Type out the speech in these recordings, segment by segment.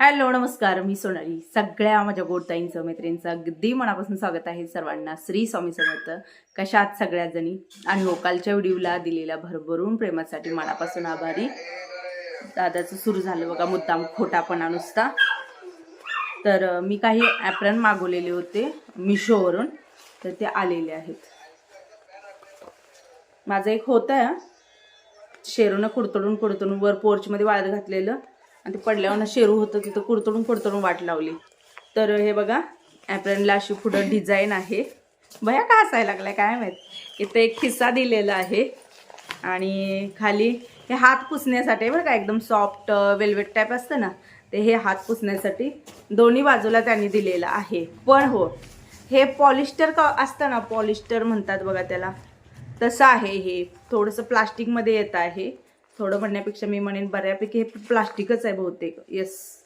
Hello नमस्कार. मी सोनाली. सगळ्या माझ्या गोडताईंचं मैत्रिणींचं अगदी मनापासून स्वागत आहे सर्वांना. श्री स्वामी समर्थ. कशात सगळ्या जणी? आणि लोकालच्या व्हिडिओला दिलेल्या भरभरून प्रेमासाठी मनापासून आभारी. दादाचं सुरू झालं बघा मुद्दाम खोटापणा नुसता. तर मी काही ॲप्रन मागवलेले होते मिशोवरून तर ते आलेले आहेत. माझं एक होतं शेरूनं कुडतडून कुडतडून वर पोर्चमध्ये वाळत घातलेलं. आणि ते पडल्यावर शेरू होतं तिथं कुडतडून कुडतडून वाट लावली. तर हे बघा ॲप्रनला अशी पुढं डिझाईन आहे. भया का असायला लागलाय काय माहीत? इथं एक खिस्सा दिलेला आहे. आणि खाली हे हात पुसण्यासाठी बरं का एकदम सॉफ्ट वेल्वेट टाईप असतं ना ते हे हात पुसण्यासाठी दोन्ही बाजूला त्यांनी दिलेलं आहे. पण हो हे पॉलिस्टर का असतं ना पॉलिस्टर म्हणतात बघा त्याला. तसं आहे हे थोडंसं प्लास्टिकमध्ये येत आहे. थोडं म्हणण्यापेक्षा मी म्हणेन बऱ्यापैकी हे प्लास्टिकच आहे बहुतेक. येस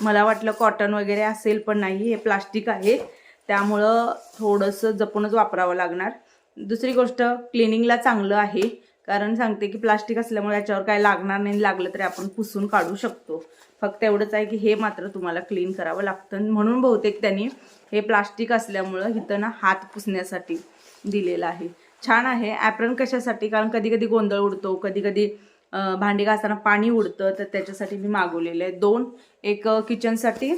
मला वाटलं कॉटन वगैरे असेल पण नाही हे प्लास्टिक आहे. त्यामुळं थोडंसं जपूनच वापरावं लागणार. दुसरी गोष्ट क्लिनिंगला चांगलं आहे. कारण सांगते की प्लास्टिक असल्यामुळे याच्यावर काय लागणार नाही लागलं तरी आपण पुसून काढू शकतो. फक्त एवढंच आहे की हे मात्र तुम्हाला क्लीन करावं लागतं. म्हणून बहुतेक त्यांनी हे प्लास्टिक असल्यामुळं हिथं ना हात पुसण्यासाठी दिलेलं आहे. छान आहे. ॲप्रन कशासाठी? कारण कधी कधी गोंधळ उडतो कधी कधी भांडी घासताना पाणी उडतं तर त्याच्यासाठी मी मागवलेलं आहे. दोन एक किचनसाठी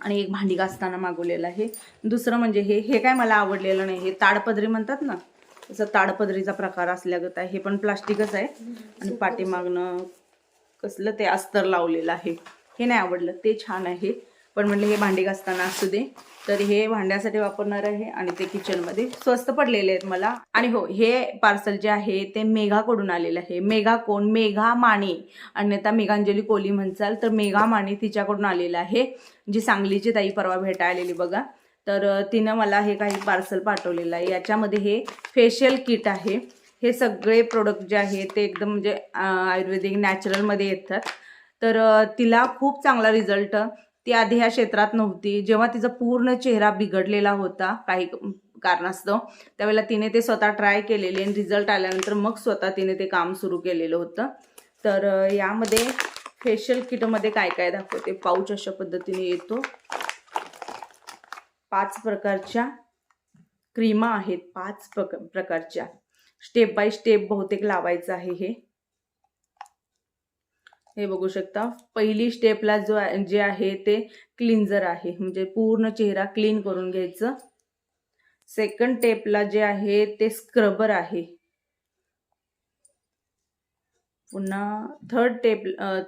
आणि एक भांडी घासताना मागवलेलं आहे. दुसरं म्हणजे हे हे काय मला आवडलेलं नाही हे ताडपदरी म्हणतात ना तसं ताडपदरीचा प्रकार असल्यागत आहे. हे पण प्लास्टिकच आहे. आणि पाठीमागनं कसलं ते अस्तर लावलेलं आहे. हे नाही आवडलं ते छान आहे. पण म्हणलं हे भांडी घासताना असू दे. तर हे भांड्यासाठी वापरणार आहे आणि ते किचनमध्ये स्वस्त पडलेले आहेत मला. आणि हो हे पार्सल जे आहे ते मेघाकडून आलेलं आहे. मेघा कोण? मेघा माने. अन्यथा मेघांजली कोली म्हणचाल तर मेघा माने तिच्याकडून आलेलं आहे. जी सांगलीची ताई परवा भेटा आलेली बघा. तर तिनं मला हे काही पार्सल पाठवलेलं आहे. याच्यामध्ये हे फेशियल किट आहे. हे सगळे प्रोडक्ट जे आहे ते एकदम म्हणजे आयुर्वेदिक नॅचरलमध्ये येतात. तर तिला खूप चांगला रिझल्ट ती आधी ह्या क्षेत्रात नव्हती. जेव्हा तिचा पूर्ण चेहरा बिघडलेला होता काही कारणास्तव त्यावेळेला तिने ते स्वतः ट्राय केलेले आणि रिझल्ट आल्यानंतर मग स्वतः तिने ते काम सुरू केलेलं होतं. तर यामध्ये फेशियल किटमध्ये काय काय दाखवते? पाऊच अशा पद्धतीने येतो. पाच प्रकारच्या क्रीमा आहेत. पाच प्रक प्रकारच्या. स्टेप बाय स्टेप बहुतेक लावायचं आहे हे. हे बघू शकता. पहिली स्टेपला जो जे आहे ते क्लिन्झर आहे. म्हणजे पूर्ण चेहरा क्लीन करून घ्यायचं. सेकंड स्टेपला जे आहे ते स्क्रबर आहे. पुन्हा थर्ड टेप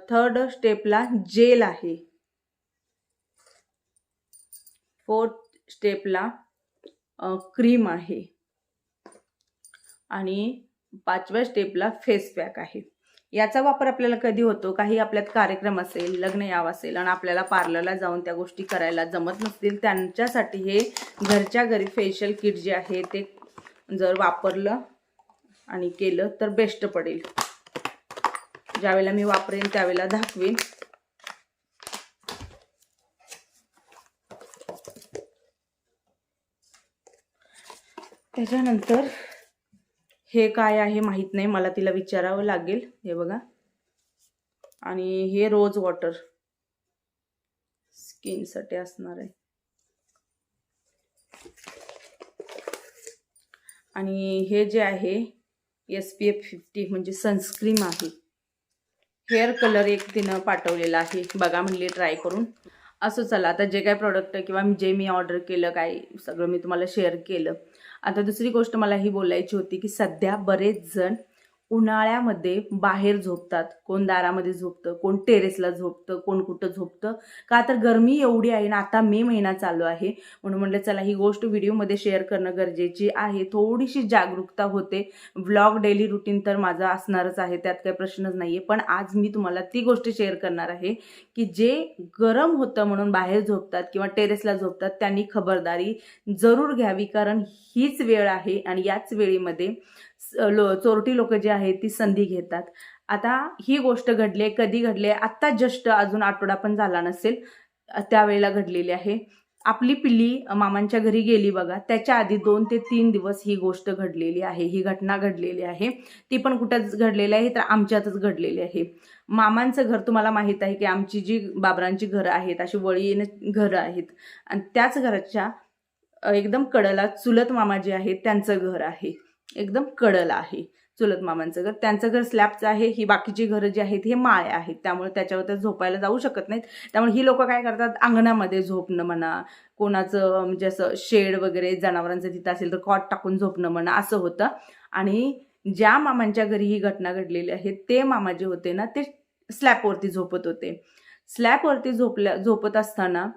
थर्ड स्टेपला जेल आहे. फोर्थ स्टेपला क्रीम आहे. आणि पाचव्या स्टेपला फेस पॅक आहे. याचा वापर आपल्याला कधी होतो? काही आपल्यात कार्यक्रम असेल लग्न याव असेल आणि आपल्याला पार्लरला जाऊन त्या गोष्टी करायला जमत नसतील त्यांच्यासाठी हे घरच्या घरी फेशियल किट जे आहे ते जर वापरलं आणि केलं तर बेस्ट पडेल. ज्यावेळेला मी वापरेन त्यावेळेला दाखवेन. त्याच्यानंतर हे काय आहे माहीत नाही. मला तिला विचारावं लागेल. हे बघा. आणि हे रोज वॉटर. स्किनसाठी असणार आहे. आणि हे जे आहे एस पी एफ फिफ्टी म्हणजे सनस्क्रीम आहे. हेअर कलर एक तिनं पाठवलेला आहे. बघा म्हणले ट्राय करून. असं चला. आता जे काय प्रोडक्ट किंवा जे मी ऑर्डर केलं काय सगळं मी तुम्हाला शेअर केलं. आता दुसरी गोष्ट मला ही बोलायची होती की सध्या बरेच जण उन्हाळ्यामध्ये बाहेर झोपतात. कोण दारामध्ये झोपतं कोण टेरेसला झोपतं कोण कुठं झोपतं. का तर गरमी एवढी आहे ना आता मे महिना चालू आहे. म्हणून म्हटलं चला ही गोष्ट व्हिडिओमध्ये शेअर करणं गरजेची आहे. थोडीशी जागरूकता होते. व्लॉग डेली रुटीन तर माझा असणारच आहे त्यात काही प्रश्नच नाही आहे पण आज मी तुम्हाला ती गोष्ट शेअर करणार आहे की जे गरम होतं म्हणून बाहेर झोपतात किंवा टेरेसला झोपतात त्यांनी खबरदारी जरूर घ्यावी. कारण हीच वेळ आहे आणि याच वेळेमध्ये लो चोरटी लोक जे आहेत ती संधी घेतात. आता ही गोष्ट घडली आहे कधी घडली आहे आत्ता जस्ट अजून आठवडा पण झाला नसेल त्यावेळेला घडलेली आहे. आपली पिल्ली मामांच्या घरी गेली बघा त्याच्या आधी दोन ते तीन दिवस ही गोष्ट घडलेली आहे ही घटना घडलेली आहे. ती पण कुठंच घडलेली आहे तर आमच्यातच घडलेली आहे. मामांचं घर तुम्हाला माहीत आहे की आमची जी बाबरांची घरं आहेत अशी वळीन घरं आहेत. आणि त्याच घराच्या एकदम कडला चुलत मामा जे आहेत त्यांचं घर आहे. एकदम कडल आहे. चुलत मामांचं घर. त्यांचं घर स्लॅबचं आहे. ही बाकीची घरं जी आहेत हे माळे आहेत. त्यामुळे त्याच्यावर ते झोपायला जाऊ शकत नाहीत. त्यामुळे ही लोक काय करतात? अंगणामध्ये झोपणं म्हणा कोणाचं म्हणजे असं शेड वगैरे जनावरांचं तिथं असेल तर कॉट टाकून झोपणं म्हणा असं होतं. आणि ज्या मामांच्या घरी ही घटना घडलेली आहे ते मामा जे होते ना ते स्लॅबवरती झोपत होते. स्लॅबवरती झोपल्या झोपत असताना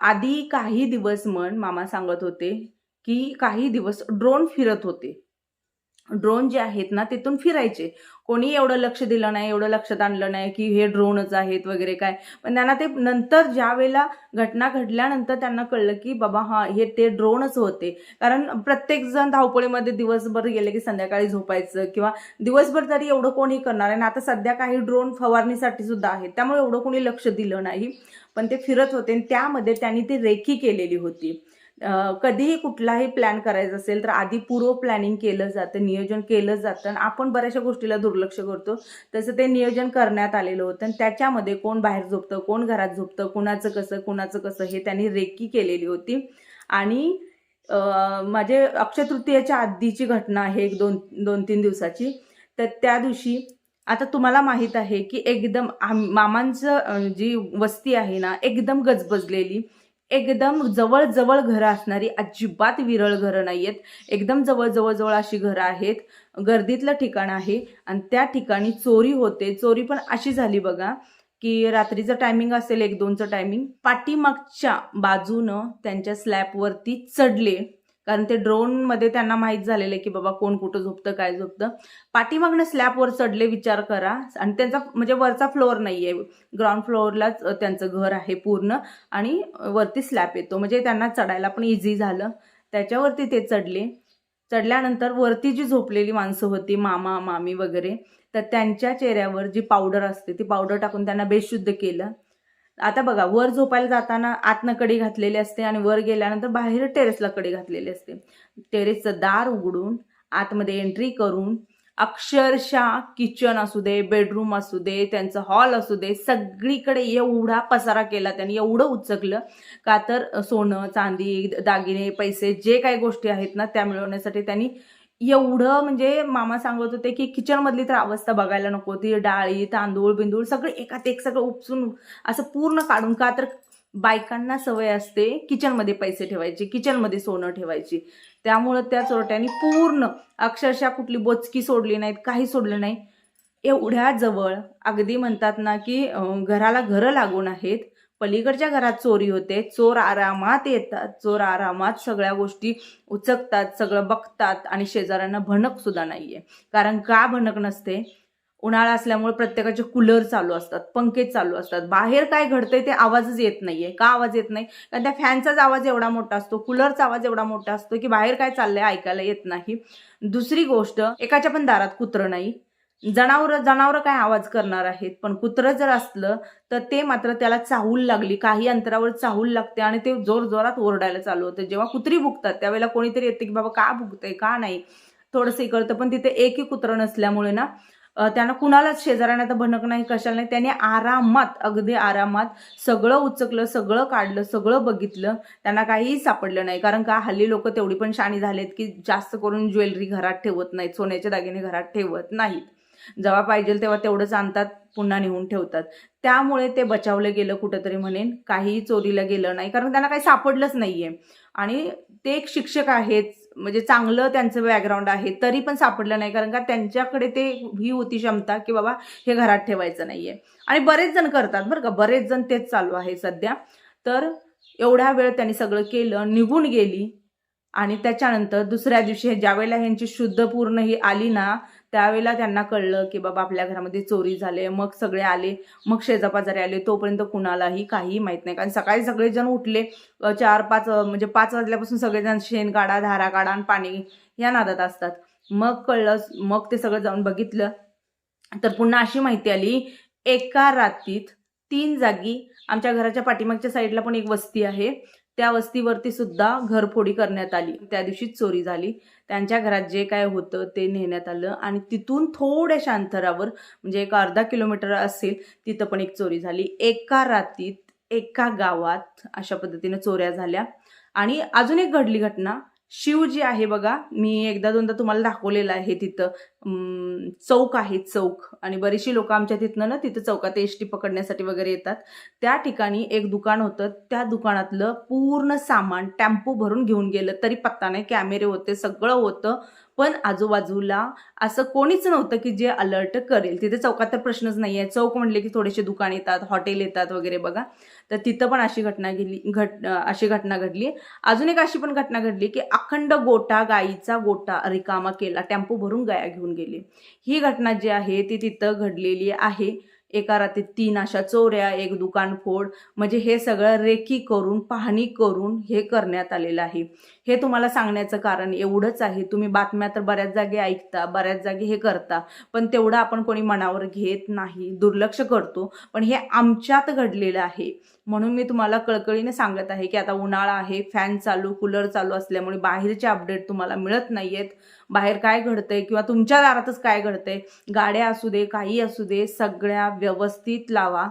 आधी काही दिवस म्हण मामा सांगत होते की काही दिवस ड्रोन फिरत होते. ड्रोन जे आहेत ना तिथून फिरायचे. कोणी एवढं लक्ष दिलं नाही एवढं लक्षात आणलं नाही की हे ड्रोनच आहेत वगैरे काय. पण त्यांना ते नंतर ज्या वेळेला घटना घडल्यानंतर त्यांना कळलं की बाबा हा हे ते ड्रोनच होते. कारण प्रत्येक जण धावपळीमध्ये दिवसभर गेले की संध्याकाळी झोपायचं किंवा दिवसभर तरी एवढं कोणी करणार आहे आणि आता सध्या काही ड्रोन फवारणीसाठी सुद्धा आहेत. त्यामुळे एवढं कोणी लक्ष दिलं नाही. पण ते फिरत होते आणि त्यामध्ये त्यांनी ती रेखी केलेली होती. कधीही कुठलाही प्लॅन करायचा असेल तर आधी पूर्व प्लॅनिंग केलं जातं नियोजन केलं जातं आणि आपण बऱ्याचशा गोष्टीला दुर्लक्ष करतो. तसं ते नियोजन करण्यात आलेलं होतं आणि त्याच्यामध्ये कोण बाहेर झोपतं कोण घरात झोपतं कुणाचं कसं कुणाचं कसं हे त्यांनी रेकी केलेली होती. आणि माझे अक्षतृतीयाच्या आधीची घटना आहे एक दोन दोन तीन दिवसाची. तर त्या दिवशी आता तुम्हाला माहीत आहे की एकदम आम- मामांचं जी वस्ती आहे ना एकदम गजबजलेली. एकदम जवळजवळ घरं असणारी अजिबात विरळ घरं नाही आहेत एकदम जवळ जवळ अशी घरं आहेत. गर्दीतलं ठिकाण आहे आणि त्या ठिकाणी चोरी होते. चोरी पण अशी झाली बघा की रात्रीचं टायमिंग असेल एक दोनचं टायमिंग पाठीमागच्या बाजूनं त्यांच्या स्लॅबवरती चढले. कारण ते ड्रोनमध्ये त्यांना माहीत झालेलं आहे की बाबा कोण कुठं झोपतं काय झोपतं. पाठीमागनं स्लॅबवर चढले विचार करा. आणि त्यांचा म्हणजे वरचा फ्लोअर नाही आहे ग्राउंड फ्लोअरलाच त्यांचं घर आहे पूर्ण. आणि वरती स्लॅब येतो. म्हणजे त्यांना चढायला पण इझी झालं. त्याच्यावरती ते चढले. चढल्यानंतर वरती जी झोपलेली माणसं होती मामा मामी वगैरे तर त्यांच्या चेहऱ्यावर जी पावडर असते ती पावडर टाकून त्यांना बेशुद्ध केलं. आता बघा वर झोपायला जाताना आतनं कडी घातलेली असते आणि वर गेल्यानंतर बाहेर टेरेसला कडी घातलेली असते. टेरेसचं दार उघडून आतमध्ये एंट्री करून अक्षरशः किचन असू दे बेडरूम असू दे त्यांचं हॉल असू दे सगळीकडे एवढा पसारा केला त्यांनी एवढं उचकलं का तर सोनं चांदी दागिने पैसे जे काही गोष्टी आहेत ना त्या मिळवण्यासाठी त्यांनी एवढं म्हणजे मामा सांगत होते की किचनमधली तर अवस्था बघायला नको. ती डाळी तांदूळ बिंदूळ सगळं एकात एक सगळं उपसून असं पूर्ण काढून का तर बायकांना सवय असते किचनमध्ये पैसे ठेवायची किचनमध्ये सोनं ठेवायची. त्यामुळं त्या चोरट्यांनी पूर्ण अक्षरशः कुठली बोचकी सोडली नाहीत काही सोडलं नाही. एवढ्या जवळ अगदी म्हणतात ना की घराला घरं लागून आहेत. पलीकडच्या घरात चोरी होते. चोर आरामात येतात. चोर आरामात सगळ्या गोष्टी उचकतात सगळं बघतात आणि शेजाऱ्यांना भणक सुद्धा नाहीये. कारण का भणक नसते? उन्हाळा असल्यामुळे प्रत्येकाचे कूलर चालू असतात पंखे चालू असतात. बाहेर काय घडतंय ते आवाजच येत नाहीये. का आवाज येत नाही? कारण त्या फॅनचाच आवाज एवढा मोठा असतो कूलरचा आवाज एवढा मोठा असतो की बाहेर काय चाललंय ऐकायला येत नाही. दुसरी गोष्ट एकाच्या पण दारात कुत्रं नाही. जनावर जनावर काय आवाज करणार आहेत? पण कुत्रं जर असलं तर ते मात्र त्याला चाहूल लागली. काही अंतरावर चाहूल लागते आणि ते जोर जोरात ओरडायला चालू होतं. जेव्हा कुत्री भुकतात त्यावेळेला कोणीतरी येते की बाबा का भुकतंय? का नाही? थोडंसं कळतं पण तिथे एकही कुत्रं नसल्यामुळे ना त्यांना कुणालाच शेजाऱ्यांना तर भनक नाही कशाला नाही. त्याने आरामात अगदी आरामात सगळं उचकलं सगळं काढलं सगळं बघितलं. त्यांना काहीही सापडलं नाही. कारण का हल्ली लोक तेवढी पण शाणी झालेत की जास्त करून ज्वेलरी घरात ठेवत नाहीत सोन्याचे दागिने घरात ठेवत नाहीत. जेव्हा पाहिजे तेव्हा तेवढंच आणतात पुन्हा नेऊन ठेवतात. त्यामुळे ते बचावलं गेलं कुठंतरी म्हणेन. काहीही चोरीला गेलं नाही कारण त्यांना काही सापडलंच नाहीये. आणि ते एक शिक्षक आहेत म्हणजे चांगलं त्यांचं बॅकग्राऊंड आहे तरी पण सापडलं नाही कारण का त्यांच्याकडे ते ही होती क्षमता की बाबा हे घरात ठेवायचं नाहीये. आणि बरेच जण करतात बरं का बरेच जण तेच चालू आहे सध्या. तर एवढ्या वेळ त्यांनी सगळं केलं निघून गेली. आणि त्याच्यानंतर दुसऱ्या दिवशी ज्यावेळेला ह्यांची शुद्ध पूर्ण ही आली ना त्यावेळेला त्यांना कळलं की बाबा आपल्या घरामध्ये चोरी झाले मग सगळे आले मग शेजापाजारी आले. तोपर्यंत कुणालाही काहीही माहीत नाही. कारण सकाळी सगळेजण उठले चार पाच म्हणजे पाच वाजल्यापासून सगळेजण शेण काढा धारा काढा आणि पाणी या नादात असतात. मग कळलं मग ते सगळं जाऊन बघितलं. तर पुन्हा अशी माहिती आली एका रात्रीत तीन जागी आमच्या घराच्या पाठीमागच्या साईडला पण एक वस्ती आहे. त्या वस्तीवरती सुद्धा घरफोडी करण्यात आली. त्या दिवशीच चोरी झाली. त्यांच्या घरात जे काय होतं ते नेण्यात आलं आणि तिथून थोड्याशा अंतरावर म्हणजे एक अर्धा किलोमीटर असेल तिथं पण एक चोरी झाली. एका रातीत एका गावात अशा पद्धतीनं चोऱ्या झाल्या. आणि अजून एक घडली घटना. शिव जी आहे बघा. मी एकदा दोनदा तुम्हाला दाखवलेलं आहे तिथं. चौक आहे चौक. आणि बरीचशी लोक आमच्या तिथनं ना तिथं चौकात एस टी पकडण्यासाठी वगैरे येतात. त्या ठिकाणी एक दुकान होतं. त्या दुकानातलं पूर्ण सामान टेम्पो भरून घेऊन गेलं. तरी पत्ता नाही. कॅमेरे होते. सगळं होतं. पण आजूबाजूला असं कोणीच नव्हतं की जे अलर्ट करेल. तिथे चौकात तर प्रश्नच नाही आहे चौक म्हणले की थोडेसे दुकान येतात हॉटेल येतात वगैरे बघा. तर तिथं पण अशी घटना गेली घट अशी घटना घडली. अजून एक अशी पण घटना घडली की अखंड गोटा गाईचा गोटा रिकामा केला टेम्पो भरून गाया घेऊन गेले. ही घटना जी आहे ती तिथं घडलेली आहे. एका रात्रीत तीन अशा चोऱ्या एक दुकान फोड म्हणजे हे सगळं रेकी करून पाहणी करून हे करण्यात आलेलं आहे. हे तुम्हाला सांगण्याचं कारण एवढंच आहे. तुम्ही बातम्या तर बऱ्याच जागी ऐकता बऱ्याच जागी हे करता पण तेवढं आपण कोणी मनावर घेत नाही दुर्लक्ष करतो. पण हे आमच्यात घडलेलं आहे. म्हणून मी तुम्हाला कळकळीने सांगत आहे की आता उन्हाळा आहे फॅन चालू कूलर चालू असल्यामुळे बाहेरचे अपडेट तुम्हाला मिळत नाही आहेत बाहेर काय घडतंय किंवा तुमच्या दारातच काय घडतंय गाड्या असू दे काही असू दे सगळ्या व्यवस्थित लावा.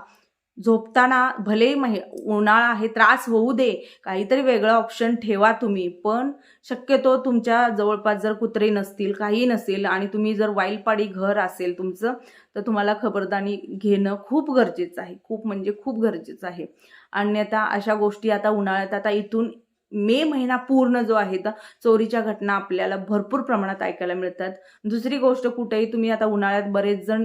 झोपताना भले महि उन्हाळा आहे त्रास होऊ दे काहीतरी वेगळं ऑप्शन ठेवा तुम्ही. पण शक्यतो तुमच्या जवळपास जर कुत्रे नसतील काही नसेल आणि तुम्ही जर वाईलपाडी घर असेल तुमचं तर तुम्हाला खबरदारी घेणं खूप गरजेचं आहे. खूप म्हणजे खूप गरजेचं आहे. अन्यथा अशा गोष्टी आता उन्हाळ्यात आता इथून मे महिना पूर्ण जो आहे तर चोरीच्या घटना आपल्याला भरपूर प्रमाणात ऐकायला मिळतात. दुसरी गोष्ट कुठेही तुम्ही आता उन्हाळ्यात बरेच जण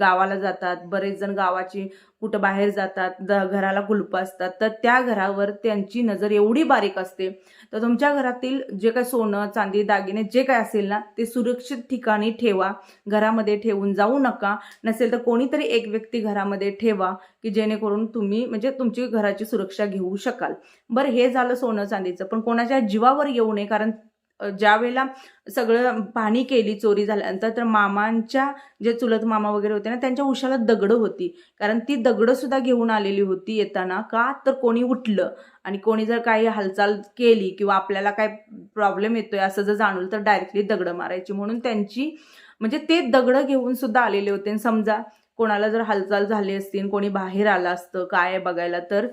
गावाला जातात बरेच जण गावाची कुठं बाहेर जातात द घराला कुलप असतात तर त्या घरावर त्यांची नजर एवढी बारीक असते. तर तुमच्या घरातील जे काय सोनं चांदी दागिने जे काय असेल ना ते सुरक्षित ठिकाणी ठेवा. घरामध्ये ठेवून जाऊ नका. नसेल तर कोणीतरी एक व्यक्ती घरामध्ये ठेवा की जेणेकरून तुम्ही म्हणजे तुमची घराची सुरक्षा घेऊ शकाल. बरं हे झालं सोनं चांदीचं. पण कोणाच्या जीवावर येऊ नये कारण ज्यावेळेला ज्या वेळेला सगळं पाणी केली चोरी झाल्यानंतर तर मामांच्या जे चुलत मामा वगैरे होते ना त्यांच्या उशाला दगडं होती. कारण ती दगडं सुद्धा घेऊन आलेली होती येताना. का? तर कोणी उठलं आणि कोणी जर काही हालचाल केली किंवा आपल्याला काय प्रॉब्लेम येतोय असं जर जाणवलं तर डायरेक्टली दगडं मारायची. म्हणून त्यांची म्हणजे ते दगडं घेऊन सुद्धा आलेले होते. आणि समजा कोणाला जर हालचाल झाली असतील कोणी बाहेर आलं असतं काय बघायला तर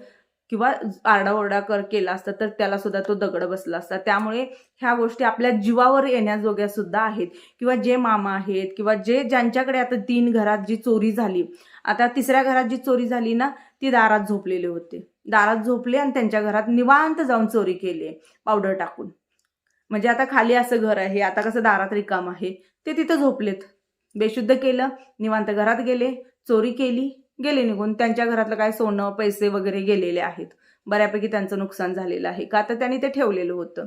किंवा आरडाओरडा कर केला असता तर त्याला सुद्धा तो दगड बसला असता. त्यामुळे ह्या गोष्टी आपल्या जीवावर येण्याजोग्या सुद्धा आहेत. किंवा जे मामा आहेत किंवा जे ज्यांच्याकडे आता तीन घरात जी चोरी झाली आता तिसऱ्या घरात जी चोरी झाली ना ती दारात झोपलेले होते. दारात झोपले आणि त्यांच्या घरात निवांत जाऊन चोरी केली पावडर टाकून. म्हणजे आता खाली असं घर आहे आता कसं दारात रिकाम आहे ते तिथं झोपलेत. बेशुद्ध केलं निवांत घरात गेले चोरी केली गेले निघून. त्यांच्या घरातलं काय सोनं पैसे वगैरे गेलेले आहेत. बऱ्यापैकी त्यांचं नुकसान झालेलं आहे. का तर त्यांनी ते ठेवलेलं होतं.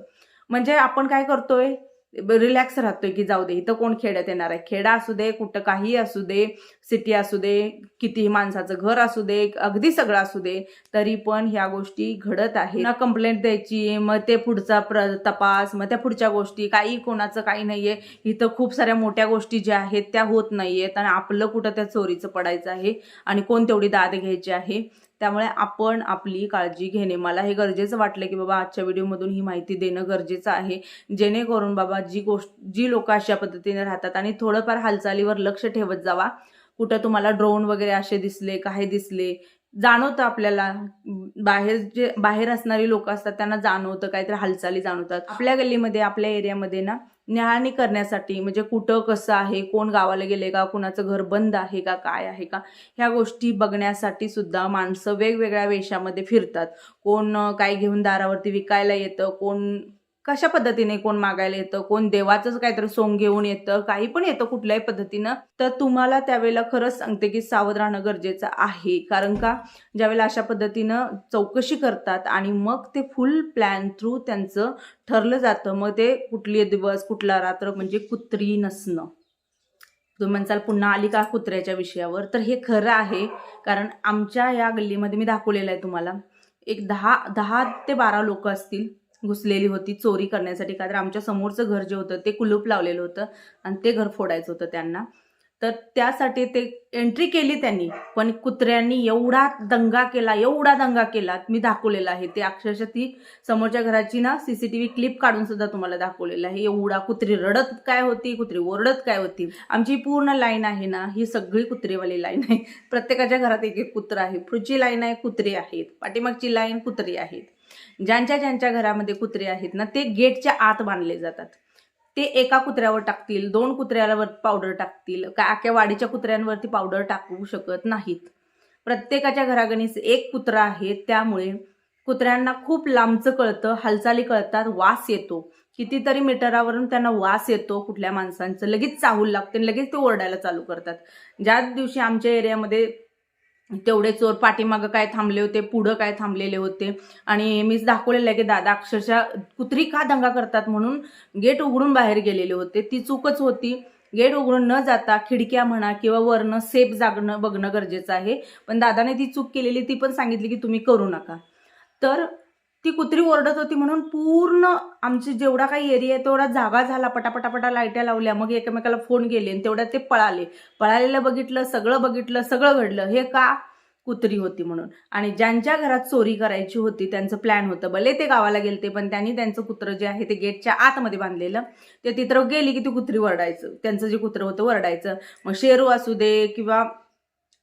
म्हणजे आपण काय करतोय? रिलॅक्स राहतोय की जाऊ दे इथं कोण खेड्यात येणार आहे? खेडा असू दे कुठं काही असू दे सिटी असू दे कितीही माणसाचं घर असू दे अगदी सगळं असू दे तरी पण ह्या गोष्टी घडत आहे ना कंप्लेंट द्यायची मग ते पुढचा प्र तपास मग त्या पुढच्या गोष्टी काही कोणाचं काही नाहीये. इथं खूप साऱ्या मोठ्या गोष्टी ज्या आहेत त्या होत नाहीयेत आणि आपलं कुठं त्या चोरीचं पडायचं आहे आणि कोण तेवढी दाद घ्यायची आहे? त्यामुळे आपण आपली काळजी घेणे. मला हे गरजेचं वाटलं की बाबा आजच्या व्हिडिओमधून ही माहिती देणं गरजेचं आहे. जेणेकरून बाबा जी गोष्ट जी लोक अशा पद्धतीने राहतात आणि थोडंफार हालचालीवर लक्ष ठेवत जावा. कुठं तुम्हाला ड्रोन वगैरे असे दिसले काही दिसले जाणवतं आपल्याला. बाहेर जे बाहेर असणारी लोक असतात त्यांना जाणवतं काहीतरी हालचाली जाणवतात. आपल्या गल्लीमध्ये आपल्या एरियामध्ये ना न्याहाळणी करण्यासाठी म्हणजे कुठं कसं आहे कोण गावाला गेले का कुणाचं घर बंद आहे का काय आहे का ह्या गोष्टी बघण्यासाठी सुद्धा माणसं वेगवेगळ्या वेशामध्ये फिरतात. कोण काय घेऊन दारावरती विकायला येतं कोण कशा पद्धतीने कोण मागायला येतं? कोण देवाचंच काहीतरी सोंग घेऊन येतं? काही पण येतं कुठल्याही पद्धतीनं. तर तुम्हाला त्यावेळेला खरंच सांगते की सावध राहणं गरजेचं आहे. कारण का? ज्यावेळेला अशा पद्धतीनं चौकशी करतात आणि मग ते फुल प्लॅन थ्रू त्यांचं ठरलं जातं. मग ते कुठले दिवस कुठला रात्र म्हणजे कुत्री नसणं. तुम्ही म्हणसाल पुन्हा आली का कुत्र्याच्या विषयावर? तर हे खरं आहे. कारण आमच्या या गल्लीमध्ये मी दाखवलेलं आहे तुम्हाला. एक दहा दहा ते बारा लोक असतील. घुसलेली होती चोरी करण्यासाठी. का तर आमच्या समोरचं घर जे होतं ते कुलूप लावलेलं होतं आणि ते घर फोडायचं होतं त्यांना. तर त्यासाठी ते एंट्री केली त्यांनी. पण कुत्र्यांनी एवढा दंगा केला एवढा दंगा केला मी दाखवलेला आहे. ते अक्षरशः ती समोरच्या घराची ना सीसीटीव्ही क्लिप काढून सुद्धा तुम्हाला दाखवलेलं आहे. एवढा कुत्री रडत काय होती कुत्री ओरडत काय होती. आमची पूर्ण लाईन आहे ना ही सगळी कुत्रेवाली लाईन आहे. प्रत्येकाच्या घरात एक एक कुत्रा आहे पुढची लाईन आहे कुत्री आहेत. पाठीमागची लाईन कुत्री आहेत. ज्यांच्या ज्यांच्या घरामध्ये कुत्रे आहेत ना ते गेटच्या आत बांधले जातात. ते एका कुत्र्यावर टाकतील दोन कुत्र्यावर पावडर टाकतील का वाडीच्या कुत्र्यांवरती पावडर टाकू शकत नाहीत. प्रत्येकाच्या घरागणीस एक कुत्रा आहे त्यामुळे कुत्र्यांना खूप लांबचं कळतं हालचाली कळतात वास येतो. कितीतरी मीटरावरून त्यांना वास येतो कुठल्या माणसांचं. लगेच चाहूल लागते आणि लगेच ते ओरडायला चालू करतात. ज्या दिवशी आमच्या एरियामध्ये तेवढे चोर पाठीमागं काय थांबले होते पुढं काय थांबलेले होते. आणि मीच दाखवलेलं आहे की दादा अक्षरशः कुत्री का दंगा करतात म्हणून गेट उघडून बाहेर गेलेले होते. ती चूकच होती. गेट उघडून न जाता खिडक्या म्हणा किंवा वरणं सेफ जागणं बघणं गरजेचं आहे. पण दादाने ती चूक केलेली ती पण सांगितली की तुम्ही करू नका. तर ती कुत्री ओरडत होती म्हणून पूर्ण आमची जेवढा काही एरिया आहे तेवढा जागा झाला पटापटापटा लाईट्या लावल्या मग एकमेकाला फोन गेले आणि तेवढ्यात ते पळाले. पळालेलं बघितलं सगळं बघितलं सगळं घडलं. हे का कुत्री होती म्हणून. आणि ज्यांच्या घरात चोरी करायची होती त्यांचं प्लॅन होतं. भले ते गावाला गेलते पण त्यांनी त्यांचं कुत्रं जे आहे ते गेटच्या आतमध्ये बांधलेलं. ते तिथं गेली की ती कुत्री वरडायचं त्यांचं जे कुत्रं होतं वरडायचं मग शेरू असू दे किंवा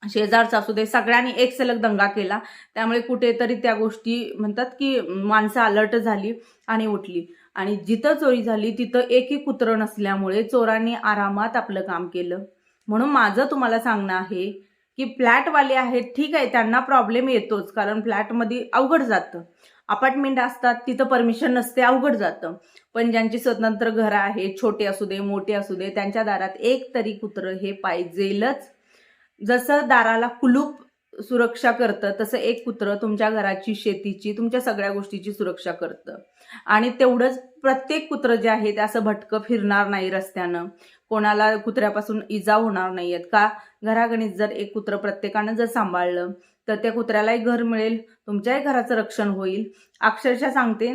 शेजारचा असू दे सगळ्यांनी एक सलग दंगा केला. त्यामुळे कुठेतरी त्या गोष्टी म्हणतात की माणसं अलर्ट झाली आणि उठली. आणि जिथं चोरी झाली तिथं एकही कुत्रं नसल्यामुळे चोरांनी आरामात आपलं काम केलं. म्हणून माझं तुम्हाला सांगणं आहे की फ्लॅटवाले आहेत ठीक आहे त्यांना प्रॉब्लेम येतोच कारण फ्लॅटमध्ये अवघड जातं. अपार्टमेंट असतात तिथं परमिशन नसते अवघड जातं. पण ज्यांची स्वतंत्र घरं आहेत छोटे असू दे मोठे असू दे त्यांच्या दारात एक तरी कुत्रं हे पाहिजेलच. जसं दाराला कुलूप सुरक्षा करतं तसं एक कुत्रं तुमच्या घराची शेतीची तुमच्या सगळ्या गोष्टीची सुरक्षा करतं. आणि तेवढंच प्रत्येक कुत्रं जे आहे ते असं भटकं फिरणार नाही रस्त्यानं. कोणाला कुत्र्यापासून इजा होणार नाहीयेत का? घरागणित जर एक कुत्रं प्रत्येकानं जर सांभाळलं तर त्या कुत्र्यालाही घर मिळेल तुमच्याही घराचं रक्षण होईल. अक्षरशः सांगते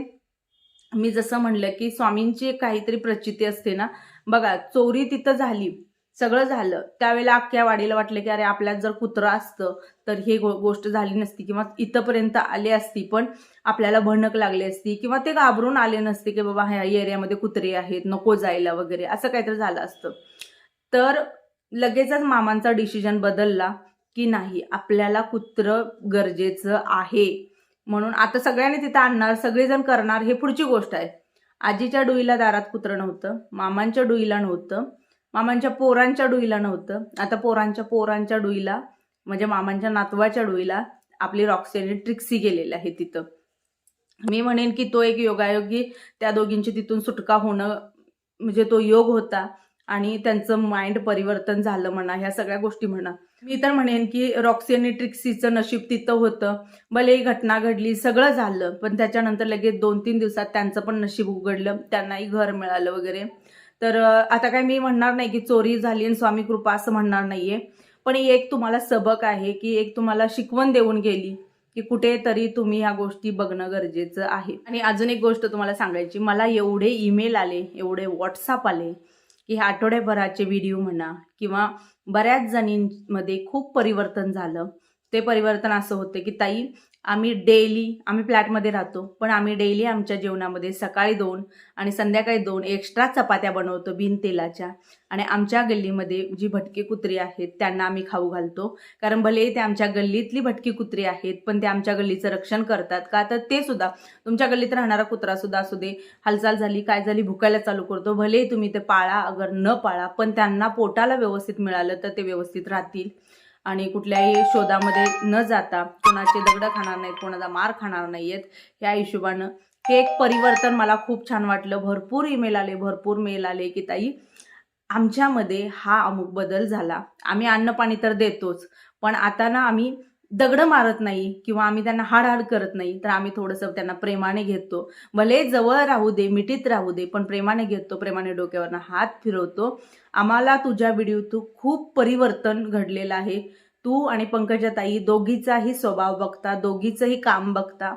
मी जसं म्हणलं की स्वामींची एक काहीतरी प्रचिती असते ना बघा चोरी तिथं झाली सगळं झालं. त्यावेळेला अख्ख्या वाडीला वाटलं की अरे आपल्यात जर कुत्रं असतं तर हे गो गोष्ट झाली नसती किंवा इथंपर्यंत आली असती पण आपल्याला भणक लागली असती किंवा ते घाबरून आले नसते की बाबा ह्या एरियामध्ये कुत्रे आहेत नको जायला वगैरे असं काहीतरी झालं असतं. तर लगेचच मामांचा डिसिजन बदलला की नाही आपल्याला कुत्रं गरजेचं आहे. म्हणून आता सगळ्यांनी तिथं आणणार सगळेजण करणार हे पुढची गोष्ट आहे. आजीच्या डुईला दारात कुत्रं नव्हतं मामांच्या डुईला नव्हतं. मामांच्या पोरांच्या डुईला नव्हतं. आता पोरांच्या पोरांच्या डुईला म्हणजे मामांच्या नातवाच्या डुईला आपली रॉक्सेने ट्रिक्सी गेलेली आहे तिथं. मी म्हणेन की तो एक योगायोगी त्या दोघींची तिथून सुटका होणं म्हणजे तो योग होता आणि त्यांचं माइंड परिवर्तन झालं म्हणा ह्या सगळ्या गोष्टी म्हणा. मी तर म्हणेन की रॉक्सी ट्रिक्सीचं नशीब तिथं होतं. भले ही घटना घडली सगळं झालं पण त्याच्यानंतर लगेच दोन तीन दिवसात त्यांचं पण नशीब उघडलं त्यांनाही घर मिळालं वगैरे. तर आता काय मी म्हणणार नाही की चोरी झाली आणि स्वामी कृपा असं म्हणणार नाहीये. पण ही एक तुम्हाला सबक आहे की एक तुम्हाला शिकवण देऊन गेली की कुठेतरी तुम्ही ह्या गोष्टी बघणं गरजेचं आहे. आणि अजून एक गोष्ट तुम्हाला सांगायची मला एवढे ईमेल आले एवढे व्हॉट्सअप आले की ह्या आठवड्याभराचे व्हिडिओ म्हणा किंवा बऱ्याच जणींमध्ये खूप परिवर्तन झालं. ते परिवर्तन असं होतं की ताई आम्ही डेली आम्ही फ्लॅटमध्ये राहतो पण आम्ही डेली आमच्या जेवणामध्ये सकाळी दोन आणि संध्याकाळी दोन एक्स्ट्रा चपात्या बनवतो बिन तेलाच्या. आणि आमच्या गल्लीमध्ये जी भटकी कुत्री आहेत त्यांना आम्ही खाऊ घालतो. कारण भले ते आमच्या गल्लीतली भटकी कुत्री आहेत पण ते आमच्या गल्लीचं रक्षण करतात का? तर ते सुद्धा तुमच्या गल्लीत राहणारा कुत्रा सुद्धा असू दे हालचाल झाली काय झाली भुकायला चालू करतो. भले तुम्ही ते पाळा अगर न पाळा पण त्यांना पोटाला व्यवस्थित मिळालं तर ते व्यवस्थित राहतील. आणि कुठल्याही शोधामध्ये न जाता कोणाचे दगडं खाणार नाहीत कोणाचा मार खाणार नाहीयेत या हिशोबानं हे एक परिवर्तन मला खूप छान वाटलं. भरपूर ईमेल आले भरपूर मेल आले की ताई आमच्यामध्ये हा अमुक बदल झाला. आम्ही अन्नपाणी तर देतोच पण आता ना आम्ही दगडं मारत नाही किंवा आम्ही त्यांना हाडहाड करत नाही तर आम्ही थोडंसं त्यांना प्रेमाने घेतो. भले जवळ राहू दे मिठीत राहू दे पण प्रेमाने घेतो प्रेमाने डोक्यावरनं हात फिरवतो. आम्हाला तुझ्या व्हिडिओतून खूप परिवर्तन घडलेलं आहे. तू आणि पंकजाताई दोघीचाही स्वभाव बघता दोघीचंही काम बघता.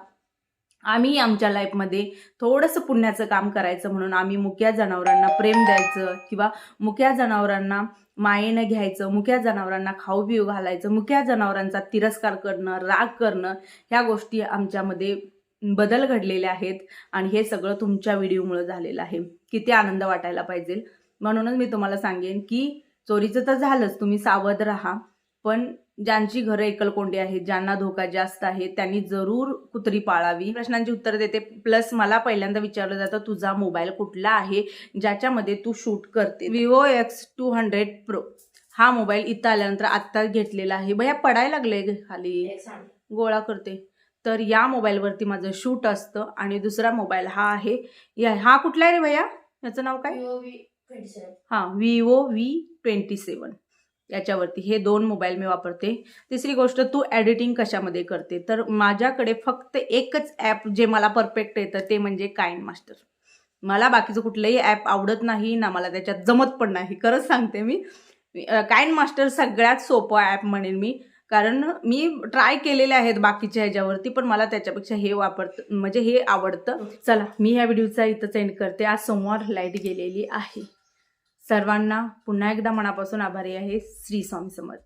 आम्ही आमच्या लाईफमध्ये थोडंसं पुण्याचं काम करायचं म्हणून आम्ही मुक्या जनावरांना प्रेम द्यायचं किंवा मुक्या जनावरांना मायेनं घ्यायचं मुक्या जनावरांना खाऊ पिऊ घालायचं मुक्या जनावरांचा तिरस्कार करणं राग करणं ह्या गोष्टी आमच्यामध्ये बदल घडलेले आहेत आणि हे सगळं तुमच्या व्हिडिओमुळे झालेलं आहे. किती आनंद वाटायला पाहिजे. म्हणूनच मी तुम्हाला सांगेन की चोरीचं तर झालंच तुम्ही सावध राहा. पण ज्यांची घरं एकलकोंडी आहेत ज्यांना धोका जास्त आहे त्यांनी जरूर कुत्री पाळावी. प्रश्नांची उत्तर देते. प्लस मला पहिल्यांदा विचारलं जातं तुझा मोबाईल कुठला आहे? ज्याच्यामध्ये तू शूट करते. Vivo X two hundred Pro हा मोबाईल इथं आल्यानंतर आत्ता घेतलेला आहे. भया पडायला लागले खाली. गोळा करते. तर या मोबाईलवरती माझं शूट असतं आणि दुसरा मोबाईल हा आहे. या- हा कुठला आहे रे भैया? याचं नाव काय? हां विवो व्ही ट्वेंटी सेवन याच्यावरती हे दोन मोबाईल मी वापरते. तिसरी गोष्ट तू एडिटिंग कशामध्ये करते? तर माझ्याकडे फक्त एकच ॲप जे मला परफेक्ट येतं ते म्हणजे काइन मास्टर मला बाकीचं कुठलंही ॲप आवडत नाही ना मला त्याच्यात जमत पण नाही. खरंच सांगते मी. काइन मास्टर सगळ्यात सोपं ॲप म्हणेन मी. कारण मी ट्राय केलेले आहेत बाकीच्या ह्याच्यावरती पण मला त्याच्यापेक्षा हे वापरतं म्हणजे हे आवडतं. चला मी ह्या व्हिडिओचा इथं एंड करते. आज सोमवार लाइट गेलेली आहे. सर्वांना पुन्हा एकदा मनापासून आभारी आहे श्री स्वामी समर्थ.